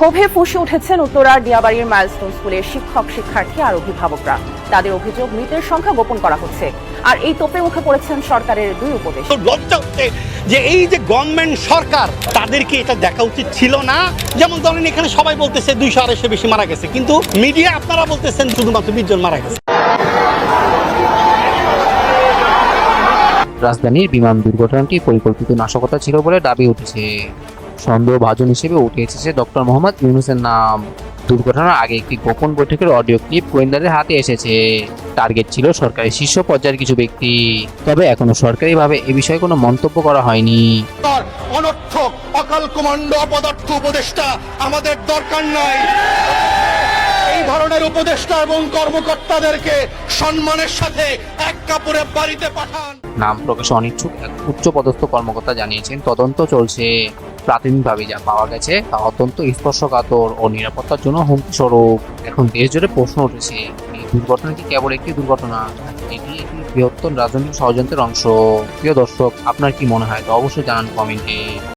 ক্ষোভে ফুসে উঠেছেন উত্তরার দিয়াবাড়ির মাইলস্টোন স্কুলের শিক্ষক শিক্ষার্থী আর অভিভাবকরা। তাদের অভিযোগ মৃতের সংখ্যা গোপন করা হচ্ছে। আর এই তোপে মুখে পড়েছেন সরকারের দুই উপদেশ লজ্জা হচ্ছে যে এই যে গভর্নমেন্ট সরকার তাদেরকে এটা দেখা উচিত ছিল না। যেমন ধরেন এখানে সবাই বলতেছে দুইশো আড়াইশো বেশি মারা গেছে। কিন্তু মিডিয়া আপনারা বলতেছেন শুধুমাত্র বিশ জন মারা গেছে। রাজধানীর বিমান দুর্ঘটনাটি পরিকল্পিত নাশকতা ছিল বলে দাবি উঠেছে। সন্দেহভাজন হিসেবে উঠে এসেছে ডক্টর মোহাম্মদ ইউনুসের নাম। দুর্ঘটনার আগে একটি গোপন বৈঠকের অডিও ক্লিপ গোয়েন্দাদের হাতে এসেছে। টার্গেট ছিল সরকারি শীর্ষ পর্যায়ের কিছু ব্যক্তি। তবে এখনও সরকারিভাবে এ বিষয়ে কোনো মন্তব্য করা হয়নি। অনর্থক অকাল কমান্ডো অপদার্থ উপদেষ্টা আমাদের দরকার নাই। এই ধরনের উপদেষ্টা এবং কর্মকর্তাদেরকে সম্মানের সাথে এক কাপড়ে বাড়িতে পাঠান। নাম প্রকাশে অনিচ্ছুক এক উচ্চপদস্থ কর্মকর্তা জানিয়েছেন তদন্ত চলছে। প্রাথমিকভাবে যা পাওয়া গেছে তা অত্যন্ত স্পর্শকাতর ও নিরাপত্তার জন্য হুমকি স্বরূপ। এখন দেশ জুড়ে প্রশ্ন উঠেছে, এই দুর্ঘটনা কি কেবল একটি দুর্ঘটনা এটি একটি বৃহত্তর রাজনৈতিক ষড়যন্ত্রের অংশ? প্রিয় দর্শক, আপনার কি মনে হয় তো অবশ্যই জানান কমেন্টে।